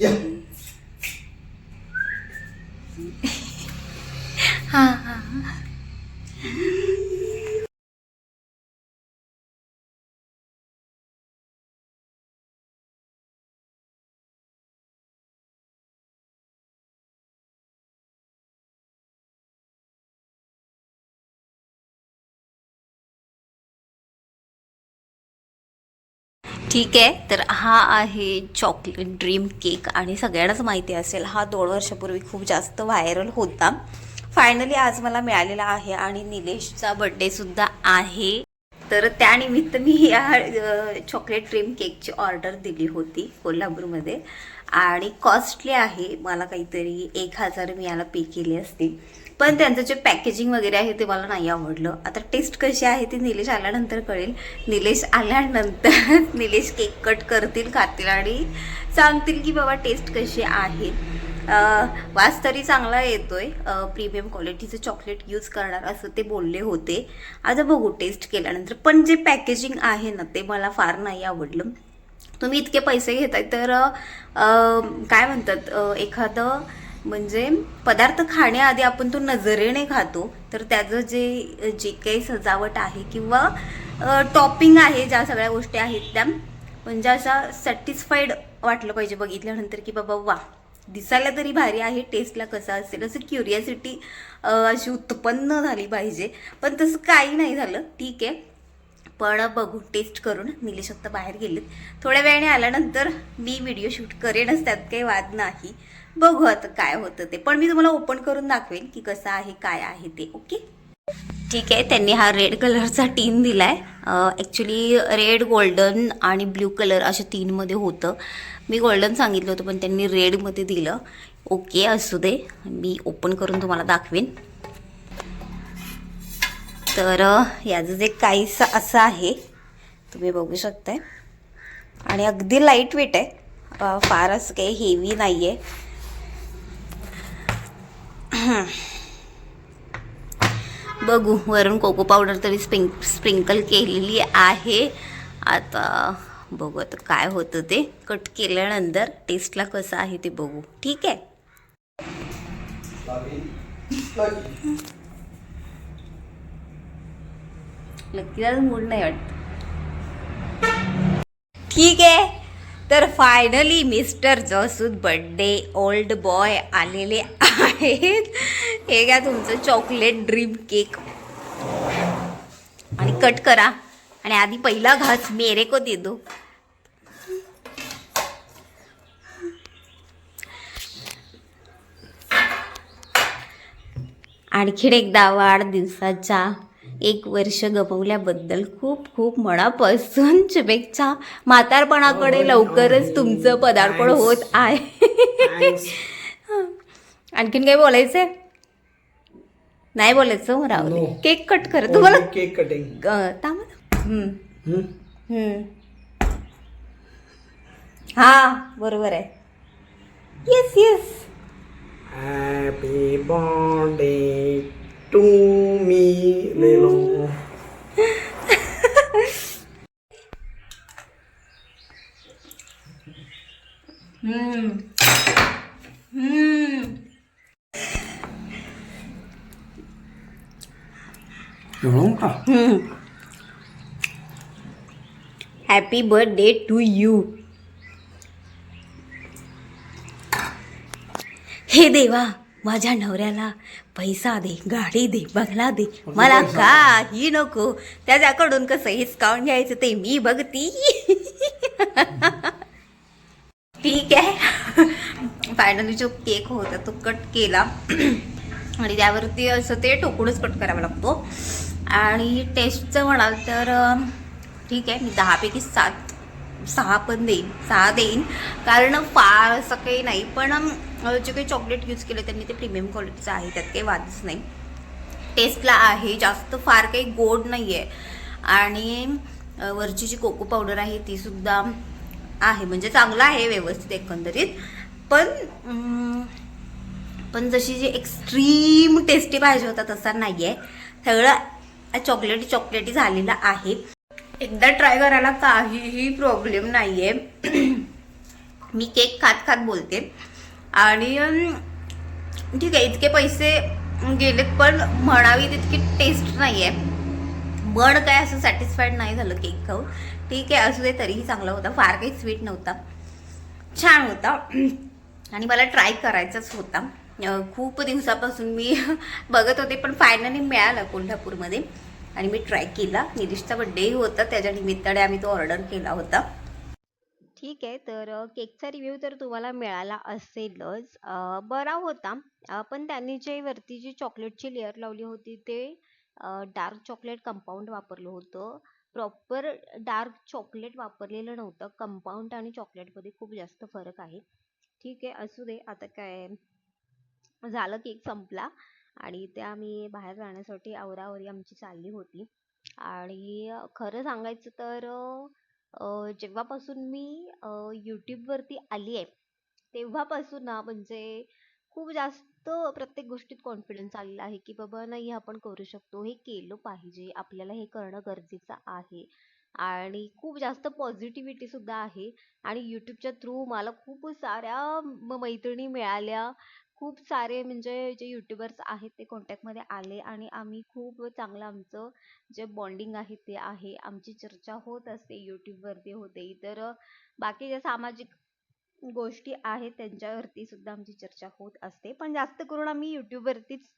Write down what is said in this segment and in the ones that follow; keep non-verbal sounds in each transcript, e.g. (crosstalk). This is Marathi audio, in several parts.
या ठीक आहे. तर हा आहे चॉकलेट ड्रीम केक आणि सगळ्यांनाच माहिती असेल हा दोन वर्षापूर्वी खूप जास्त व्हायरल होता. फायनली आज मला मिळालेला आहे आणि निलेशचा बड्डेसुद्धा आहे. तर त्यानिमित्त मी या चॉकलेट ड्रीम केकची ऑर्डर दिली होती कोल्हापूरमध्ये. आणि कॉस्टली आहे मला काहीतरी एक हजार मी याला पे केली असतील. पण त्यांचं जे पॅकेजिंग वगैरे आहे ते मला नाही आवडलं. आता टेस्ट कशी आहे ती निलेश आल्यानंतर कळेल. निलेश आल्यानंतर (laughs) निलेश केक कट करतील खातील आणि सांगतील की बाबा टेस्ट कशी आहे. वास तरी चांगला येतोय. प्रीमियम क्वालिटीचं चॉकलेट यूज करणार असं ते बोलले होते. आता बघू टेस्ट केल्यानंतर. पण जे पॅकेजिंग आहे ना ते मला फार नाही आवडलं. तुम्ही इतके पैसे घेताय तर काय म्हणतात एखादं म्हणजे पदार्थ खाण्याआधी आपण तो नजरेने खातो तर त्याचं जे जे काही सजावट आहे किंवा टॉपिंग आहे ज्या सगळ्या गोष्टी आहेत त्या म्हणजे अशा सॅटिस्फाईड वाटलं पाहिजे बघितल्यानंतर की बाबा वा दिसायला तरी भारी आहे टेस्टला कसं असेल असं क्युरियासिटी अशी उत्पन्न झाली पाहिजे. पण तसं काही नाही झालं ठीक आहे. पण बघू टेस्ट करून निलेश आता बाहेर गेलेत. थोड्या वेळाने आल्यानंतर मी व्हिडिओ शूट करेनच त्यात काही वाद नाही. बघू आता काय होतं ते. पण मी तुम्हाला ओपन करून दाखवेन की कसं आहे काय आहे ते ओके ठीक आहे त्यांनी हा रेड कलरचा टीन दिला आहे ॲक्च्युली रेड गोल्डन आणि ब्ल्यू कलर अशा तीनमध्ये होतं. मी गोल्डन सांगितलं होतं पण त्यांनी रेडमध्ये दिलं. ओके असू दे. मी ओपन करून तुम्हाला दाखवेन. तर याचं जे काहीसं असं आहे तुम्ही बघू शकताय. आणि अगदी लाइट वेट आहे. फार असं काही हेवी नाही आहे बघू वरून कोको पावडर तरी स्प्रिंक स्प्रिंकल केलेली आहे. आता बघू आता काय होतं ते. कट केल्यानंतर टेस्टला कसं आहे ते बघू. ठीक आहे? नक्की मूड नाही वाटत. ठीक आहे? तर finally mister Jasud birthday old boy आलेले आहेत. हे घ्या तुमचं चॉकलेट ड्रीम केक आणि कट करा. आणि आधी पहिला घास मेरे को दे दो. आणखीन एकदा वाढदिवसाच्या एक वर्ष गमवल्याबद्दल खूप खूप मनापासून (laughs) शुभेच्छा. म्हातारपणाकडे लवकरच तुमचं पदार्पण होत आहे. (laughs) आणखीन काही बोलायचंय? नाही बोलायचं मग राहू दे. No. केक कट कर. तुम्हाला केक कटिंग. हा. बरोबर आहे. Yes yes happy birthday to me लेलो हम्म. हम्म. एवढा मोठा हॅपी बर्थडे टू यू हे देवा माझ्या नवऱ्याला पैसा दे गाडी दे बंगला दे. मला काही नको. त्याच्याकडून कसं हिसकावून घ्यायचं ते मी बघती. ठीक आहे. फायनली जो केक होता तो कट केला. आणि त्यावरती असं ते टोकूनच कट करावा लागतो. आणि टेस्टचं म्हणाल तर ठीक आहे मी दहापैकी सात सहा पण देईन. सहा देईन. कारण फार असं काही नाही. पण जे काही चॉकलेट यूज केलं त्यांनी ते प्रीमियम क्वालिटीचं आहे त्यात काही वादच नाही. टेस्टला आहे जास्त फार काही गोड नाही आहे आणि वरची जी कोको पावडर आहे ती सुद्धा आहे. म्हणजे चांगलं आहे व्यवस्थित एकंदरीत. पण पण जशी जी एक्स्ट्रीम टेस्टी पाहिजे होता तसा नाही आहे सगळं चॉकलेटी चॉकलेटी झालेलं आहे. एकदा ट्राय करायला काहीही प्रॉब्लेम नाही आहे मी केक खात खात बोलते. आणि ठीक आहे इतके पैसे गेलेत पण म्हणावी तितकी टेस्ट नाही आहे मन काय असं सॅटिस्फाईड नाही झालं केक खाऊन. ठीक आहे असू दे तरीही चांगला होता. फार काही स्वीट नव्हता. छान होता. आणि मला ट्राय करायचाच होता. खूप दिवसापासून मी (laughs) बघत होते पण फायनली मिळाला कोल्हापूरमध्ये. आणि मी ट्राय केला. निरीशचा बड्डेही होता. त्याच्या निमित्ताने आम्ही तो ऑर्डर केला होता. ठीक आहे. तर केकचा रिव्ह्यू तर तुम्हाला मिळाला असेलच. बरा होता. पण त्यांनी जे वरती जी चॉकलेटची लेअर लावली होती ते डार्क चॉकलेट कंपाऊंड वापरलं होतं. प्रॉपर डार्क चॉकलेट वापरलेलं नव्हतं. कंपाऊंड आणि चॉकलेटमध्ये खूप जास्त फरक आहे. ठीक आहे असू दे. आता काय झालं केक संपला. आणि त्या आम्ही बाहेर जाण्यासाठी आवरावरी आमची चालली होती. आणि खरं सांगायचं तर जेव्हापासून मी यूट्यूबवरती आली आहे तेव्हापासून ना म्हणजे खूप जास्त प्रत्येक गोष्टीत कॉन्फिडन्स आलेला आहे की बाबा नाही आपण करू शकतो हे केलं पाहिजे आपल्याला हे करणं गरजेचं आहे. आणि खूप जास्त पॉझिटिव्हिटी सुद्धा आहे. आणि यूट्यूबच्या थ्रू मला खूप साऱ्या म- मैत्रिणी मिळाल्या. खूप सारे म्हणजे जे युट्यूबर्स आहेत ते कॉन्टॅक्टमध्ये आले आणि आम्ही खूप चांगलं आमचं जे बॉन्डिंग आहे ते आहे. आमची चर्चा होत असते यूट्यूबवरती होते इतर बाकी ज्या सामाजिक गोष्टी आहेत त्यांच्यावरती सुद्धा आमची चर्चा होत असते. पण जास्त करून आम्ही यूट्यूबवरतीच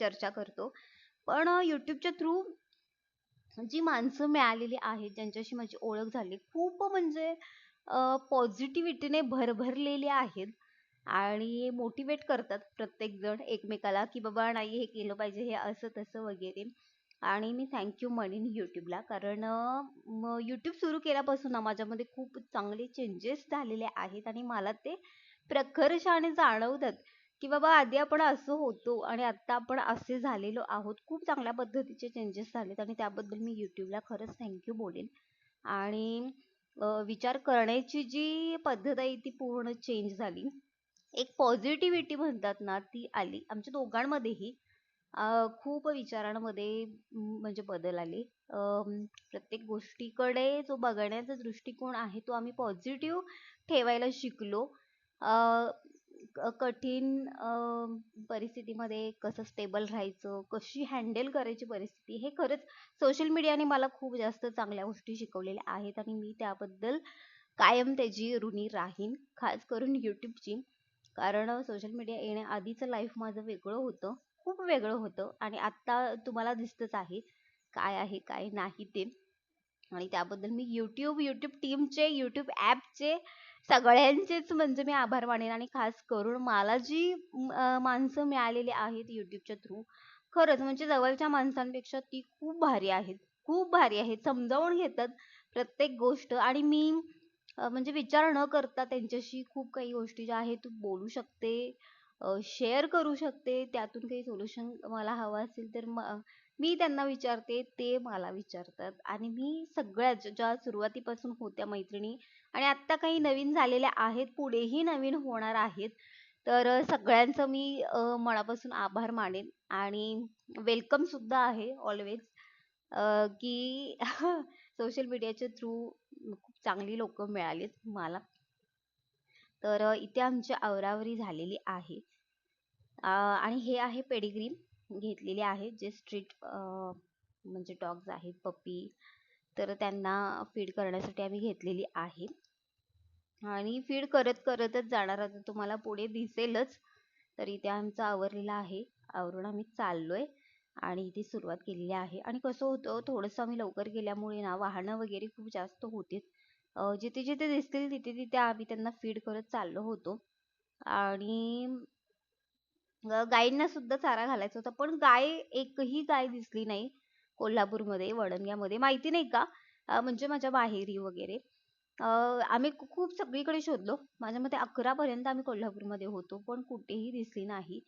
चर्चा करतो. पण यूट्यूबच्या थ्रू जी माणसं मिळालेली आहेत ज्यांच्याशी माझी ओळख झाली खूप म्हणजे पॉझिटिव्हिटीने भरभरलेली आहेत. आणि मोटिवेट करतात प्रत्येक जण एकमेकाला की बाबा नाही हे केलं पाहिजे हे असं तसं वगैरे. आणि मी थँक्यू म्हणेन यूट्यूबला कारण यूट्यूब सुरू केल्यापासून ना माझ्यामध्ये खूप चांगले चेंजेस झालेले आहेत आणि मला ते प्रखरशाने जाणवतात की बाबा आधी आपण असं होतो आणि आत्ता आपण असे झालेलो आहोत. खूप चांगल्या पद्धतीचे चेंजेस झालेत आणि त्याबद्दल मी यूट्यूबला खरंच थँक्यू बोलेन. आणि विचार करण्याची जी पद्धत आहे ती पूर्ण चेंज झाली. एक पॉझिटिव्हिटी म्हणतात ना ती आली. आमच्या दोघांमध्येही खूप विचारांमध्ये म्हणजे बदल आले. प्रत्येक गोष्टीकडे जो बघण्याचा दृष्टिकोन आहे तो आम्ही पॉझिटिव्ह ठेवायला शिकलो. कठीण परिस्थितीमध्ये कसं स्टेबल राहायचं कशी हँडल करायची परिस्थिती हे खरंच सोशल मीडियाने मला खूप जास्त चांगल्या गोष्टी शिकवलेल्या आहेत आणि मी त्याबद्दल कायम त्याची ऋणी राहीन. खास करून यूट्यूबची कारण सोशल मीडिया येण्याआधीचं लाईफ माझं वेगळं होतं खूप वेगळं होतं आणि आत्ता तुम्हाला दिसतच आहे काय आहे काय नाही ते. आणि त्याबद्दल मी यूट्यूब यूट्यूब टीमचे यूट्यूब ॲपचे सगळ्यांचेच म्हणजे मी आभार मानेन आणि खास करून मला जी माणसं मिळालेली आहेत यूट्यूबच्या थ्रू खरंच म्हणजे जवळच्या माणसांपेक्षा ती खूप भारी आहेत खूप भारी आहेत समजावून घेतात प्रत्येक गोष्ट. आणि मी म्हणजे विचार न करता त्यांच्याशी खूप काही गोष्टी ज्या आहेत तू बोलू शकते शेअर करू शकते त्यातून काही सोल्युशन मला हवं असेल तर म- मी त्यांना विचारते ते मला विचारतात. आणि मी सगळ्या ज्या सुरुवातीपासून होत्या मैत्रिणी आणि आत्ता काही नवीन झालेल्या आहेत पुढेही नवीन होणार आहेत तर सगळ्यांचं मी मनापासून आभार मानेन. आणि वेलकम सुद्धा आहे ऑलवेज की सोशल मीडियाच्या थ्रू चांगली लोक मिळालीत मला. तर इथे आमची आवरावरी झालेली आहे. आणि हे आहे पेडिग्री घेतलेली आहे जे स्ट्रीट म्हणजे डॉग्स आहेत पप्पी तर त्यांना फीड करण्यासाठी आम्ही घेतलेली आहे. आणि फीड करत करतच जाणार आता तुम्हाला पुढे दिसेलच. तर इथे आमचा आवरलेला आहे. आवरून आम्ही चाललोय आणि इथे सुरुवात केलेली आहे. आणि कसं होतं थोडंसं आम्ही लवकर गेल्यामुळे ना वाहनं वगैरे खूप जास्त होतीत. जिथे जिथे दिसतील तिथे तिथे आम्ही त्यांना फीड करत चाललो होतो. आणि गाईंना गायींना सुद्धा चारा घालायचा होता. पण गाय एकही गाय दिसली नाही कोल्हापूरमध्ये वडंग्यामध्ये माहिती नाही का? म्हणजे माझ्या माहेरी वगैरे. आम्ही खूप सगळीकडे शोधलो. माझ्या मते अकरा पर्यंत आम्ही कोल्हापूरमध्ये होतो पण कुठेही दिसली नाही.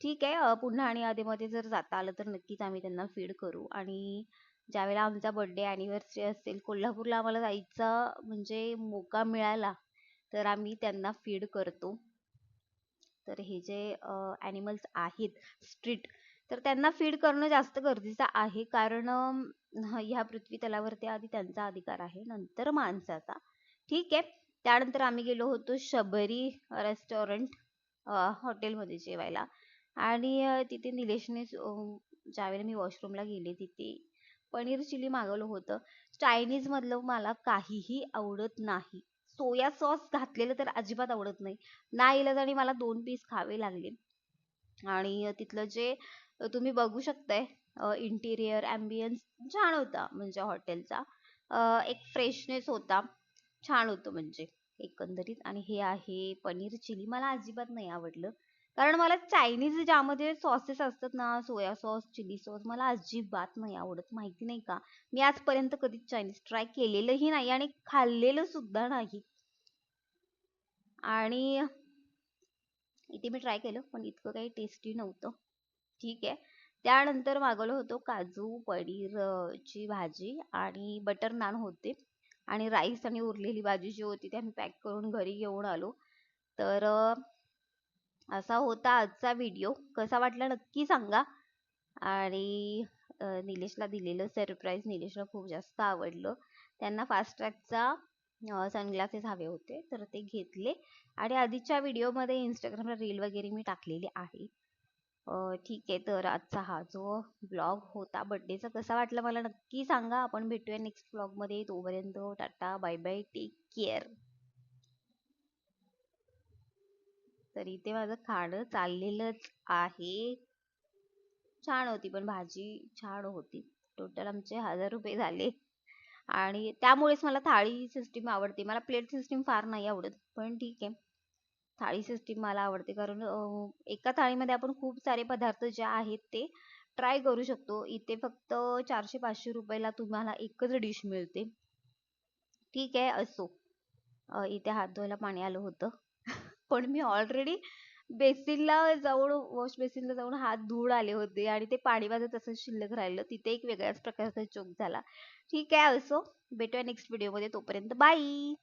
ठीक आहे पुन्हा आणि आधीमध्ये जर जाता आलं तर नक्कीच आम्ही त्यांना फीड करू. आणि ज्यावेळेला आमचा बड्डे अॅनिव्हर्सरी असेल कोल्हापूरला आम्हाला जायचा म्हणजे मोका मिळाला तर आम्ही त्यांना फीड करतो. तर हे जे ॲनिमल्स आहेत स्ट्रीट तर त्यांना फीड करणं जास्त गरजेचं आहे. कारण ह्या पृथ्वी तलावरती आधी त्यांचा अधिकार आहे नंतर माणसाचा. ठीक आहे? त्यानंतर आम्ही गेलो होतो शबरी रेस्टॉरंट हॉटेलमध्ये जेवायला. आणि तिथे निलेशने ज्यावेळेला मी वॉशरूमला गेले तिथे पनीर चिली मागवलं होतं. चायनीज मधलं मला काहीही आवडत नाही. सोया सॉस घातलेलं तर अजिबात आवडत नाही. ना आणि मला दोन पीस खावे लागले. आणि तिथलं जे तुम्ही बघू शकताय इंटिरियर ॲम्बियन्स छान होता म्हणजे हॉटेलचा. एक फ्रेशनेस होता. छान होतं म्हणजे एकंदरीत. आणि हे आहे पनीर चिली. मला अजिबात नाही आवडलं. कारण मला चायनीज ज्यामध्ये सॉसेस असतात ना सोया सॉस चिली सॉस मला अजिबात नाही आवडत माहिती नाही का? मी आजपर्यंत कधीच चायनीज ट्राय केलेलंही नाही आणि खाल्लेलं सुद्धा नाही. आणि इथे मी ट्राय केलं पण इतकं काही टेस्टी नव्हतं. ठीक आहे. त्यानंतर मागवलं होतं काजू पनीरची भाजी आणि बटर नान होते. आणि राईस आणि उरलेली भाजी जी होती ती आम्ही पॅक करून घरी घेऊन आलो. तर असा होता आजचा व्हिडिओ कसा वाटला नक्की सांगा. आणि निलेशला दिलेलं सरप्राईज निलेशला खूप जास्त आवडलं. त्यांना फास्ट ट्रॅकचा सनग्लासेस हवे होते तर ते घेतले. आणि आधीच्या व्हिडिओमध्ये इंस्टाग्रामला रील वगैरे मी टाकलेली आहे. ठीक आहे तर आजचा हा जो ब्लॉग होता बड्डेचा कसा वाटला मला नक्की सांगा. आपण भेटूया नेक्स्ट ब्लॉगमध्ये तोपर्यंत tata bye bye take care तर इथे माझं खाणं चाललेलंच आहे. छान होती पण भाजी छान होती. टोटल आमचे हजार रुपये झाले. आणि त्यामुळेच मला थाळी सिस्टीम आवडते. मला प्लेट सिस्टीम फार नाही आवडत पण ठीक आहे. थाळी सिस्टीम मला आवडते. कारण एका थाळीमध्ये आपण खूप सारे पदार्थ जे आहेत ते ट्राय करू शकतो. इथे फक्त चारशे पाचशे रुपयाला तुम्हाला एकच डिश मिळते. ठीक आहे असो. इथे हात धुवायला पाणी आलं होतं. पण मी ऑलरेडी बेसिनला जाऊन वॉश बेसिनला जाऊन हात धुवून आले होते आणि ते पाणी माझं तसंच शिल्लक राहिलं. तिथे एक वेगळ्याच प्रकारचा चोक झाला. ठीक आहे असो. भेटूया नेक्स्ट व्हिडिओमध्ये तोपर्यंत बाई